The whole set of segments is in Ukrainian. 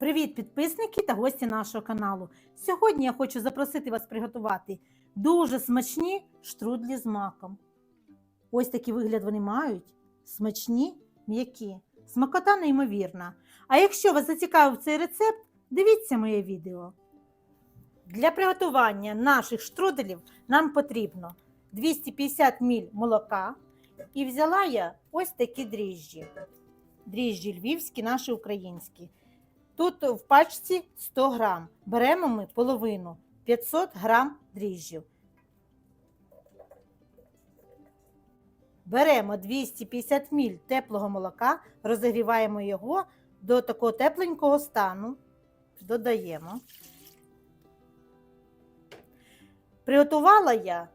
Привіт, підписники та гості нашого каналу. Сьогодні я хочу запросити вас приготувати дуже смачні штрудлі з маком. Ось такий вигляд вони мають. Смачні, м'які, смакота неймовірна. А якщо вас зацікавив цей рецепт, дивіться моє відео. Для приготування наших штруделів нам потрібно 250 мл молока. І взяла я ось такі дріжджі. Дріжджі львівські, наші українські. Тут в пачці 100 грам. Беремо ми половину 500 грам дріжджів. Беремо 250 мл теплого молока, розігріваємо його до такого тепленького стану. Додаємо. Приготувала я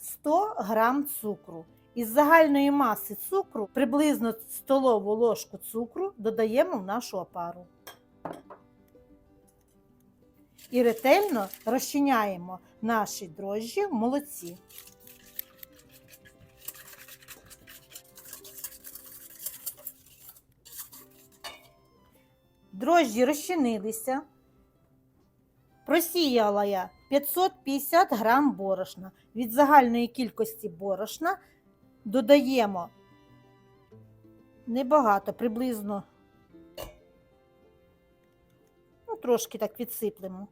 100 грам цукру. Із загальної маси цукру приблизно столову ложку цукру додаємо в нашу опару. І ретельно розчиняємо наші дрожжі в молоці. Дрожжі розчинилися. Просіяла я 550 грам борошна. Від загальної кількості борошна додаємо небагато, приблизно, трошки так відсиплемо.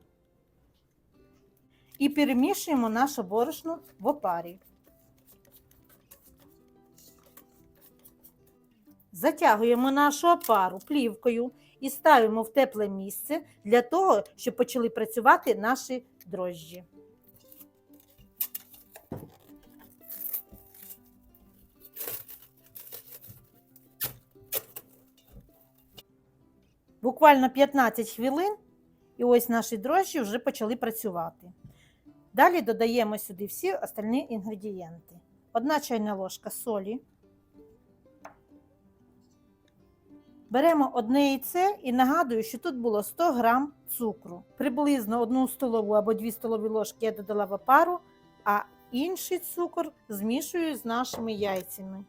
І перемішуємо наше борошно в опарі. Затягуємо нашу опару плівкою і ставимо в тепле місце для того, щоб почали працювати наші дрожжі. Буквально 15 хвилин, і ось наші дрожжі вже почали працювати. Далі додаємо сюди всі остальні інгредієнти. Одна чайна ложка солі. Беремо одне яйце і нагадую, що тут було 100 грам цукру. Приблизно 1 столову або 2 столові ложки я додала в опару, а інший цукор змішую з нашими яйцями.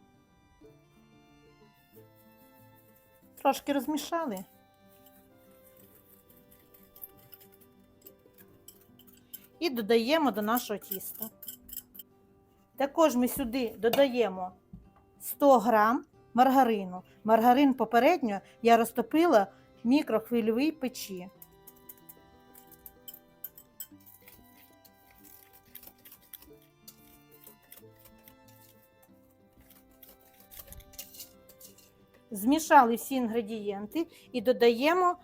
Трошки розмішали. І додаємо до нашого тіста. Також ми сюди додаємо 100 грам маргарину. Маргарин попередньо я розтопила в мікрохвильовій печі. Змішали всі інгредієнти і додаємо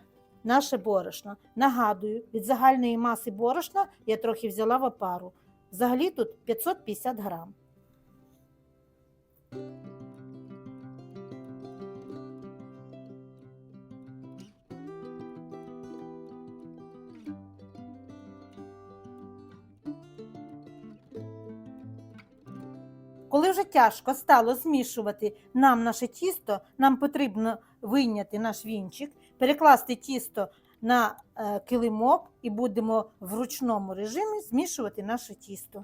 наше борошно. Нагадую, від загальної маси борошна я трохи взяла в опару. Взагалі тут 550 грам. Коли вже тяжко стало змішувати нам наше тісто, нам потрібно вийняти наш вінчик, перекласти тісто на е, килимок і будемо в ручному режимі змішувати наше тісто.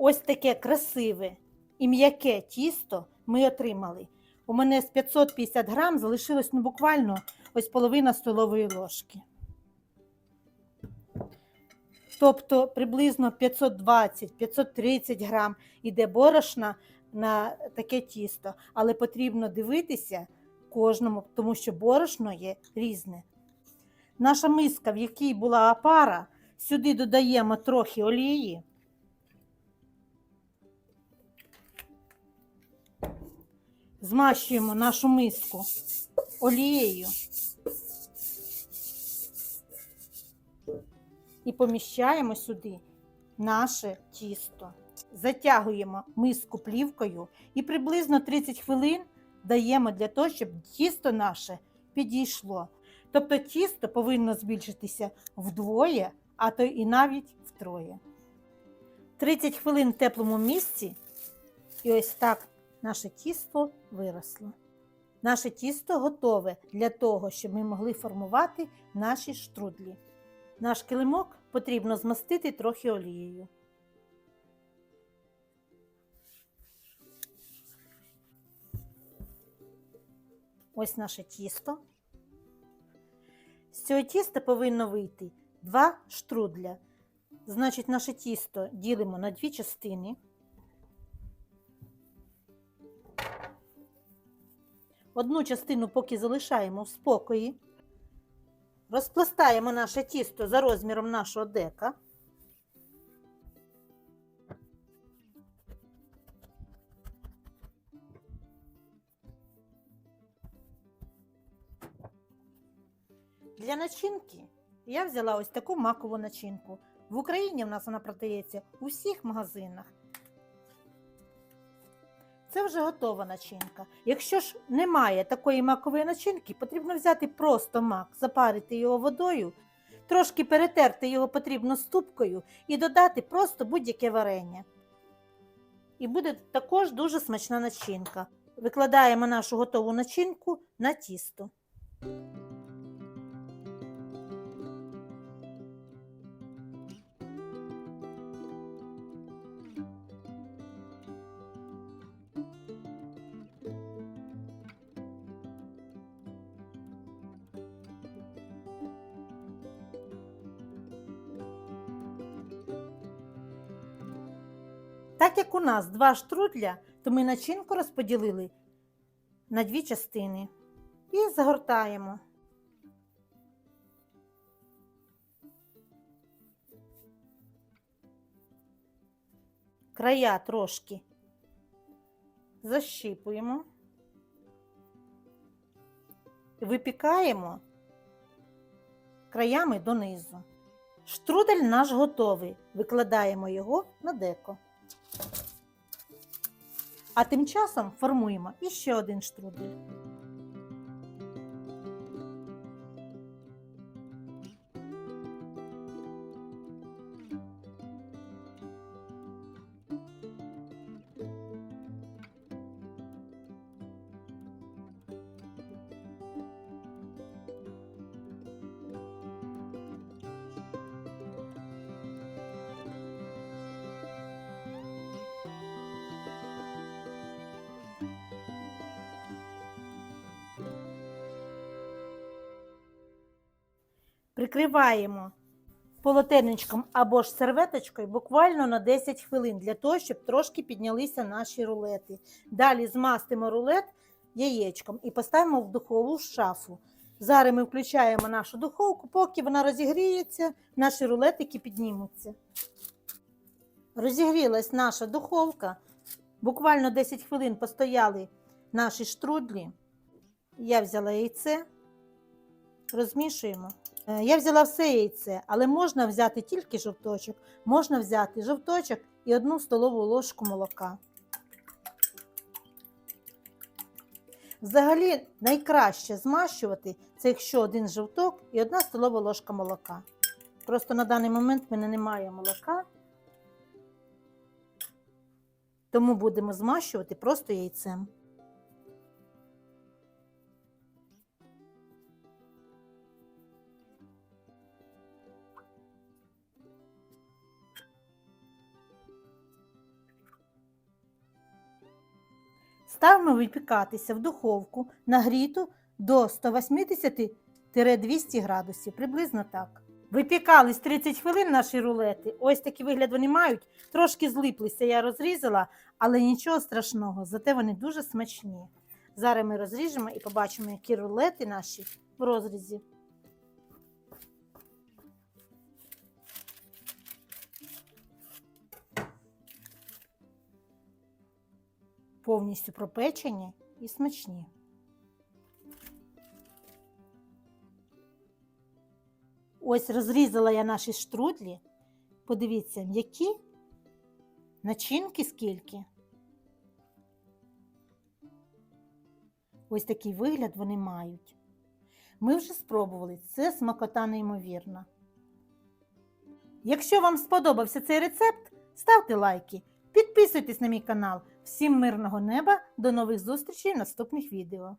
Ось таке красиве і м'яке тісто ми отримали. У мене з 550 грам залишилось ну, буквально ось половина столової ложки. Тобто приблизно 520-530 грам іде борошна на таке тісто, але потрібно дивитися кожному, тому що борошно є різне. Наша миска, в якій була опара, сюди додаємо трохи олії. Змащуємо нашу миску олією і поміщаємо сюди наше тісто. Затягуємо миску плівкою і приблизно 30 хвилин даємо для того, щоб тісто наше підійшло. Тобто тісто повинно збільшитися вдвоє, а то і навіть втроє. 30 хвилин в теплому місці, і ось так наше тісто виросло. Наше тісто готове для того, щоб ми могли формувати наші штрудлі. Наш килимок потрібно змастити трохи олією. Ось наше тісто. З цього тіста повинно вийти два штрудля. Значить, наше тісто ділимо на дві частини. Одну частину поки залишаємо в спокої. Розпластаємо наше тісто за розміром нашого дека. Для начинки я взяла ось таку макову начинку. В Україні в нас вона продається у всіх магазинах. Це вже готова начинка. Якщо ж немає такої макової начинки, потрібно взяти просто мак, запарити його водою, трошки перетерти його потрібно ступкою і додати просто будь-яке варення. І буде також дуже смачна начинка. Викладаємо нашу готову начинку на тісто. Так як у нас два штрудля, то ми начинку розподілили на дві частини і загортаємо. Края трошки защіпуємо, випікаємо краями донизу. Штрудель наш готовий. Викладаємо його на деко. А тим часом формуємо іще один штрудель. Прикриваємо полотенечком або ж серветочкою буквально на 10 хвилин для того, щоб трошки піднялися наші рулети. Далі змастимо рулет яєчком і поставимо в духову шафу. Зараз ми включаємо нашу духовку, поки вона розігріється, наші рулетики піднімуться. Розігрілась наша духовка. Буквально 10 хвилин постояли наші штрудлі. Я взяла яйце, розмішуємо. Е, Я взяла все яйце, але можна взяти тільки жовточок, можна взяти жовточок і одну столову ложку молока. Взагалі найкраще змащувати це якщо один жовток і одна столова ложка молока. Просто на даний момент в мене немає молока, тому будемо змащувати просто яйцем. Ставимо випікатися в духовку нагріту до 180-200 градусів, приблизно так. Випікались 30 хвилин наші рулети. Ось такий вигляд вони мають. Трошки злиплися, я розрізала, але нічого страшного, зате вони дуже смачні. Зараз ми розріжемо і побачимо, які рулети наші в розрізі. Повністю пропечені і смачні. Ось розрізала я наші штрудлі. Подивіться, м'які начинки скільки. Ось такий вигляд вони мають. Ми вже спробували, це смакота неймовірна. Якщо вам сподобався цей рецепт, ставте лайки, підписуйтесь на мій канал. Всім мирного неба, до нових зустрічей в наступних відео.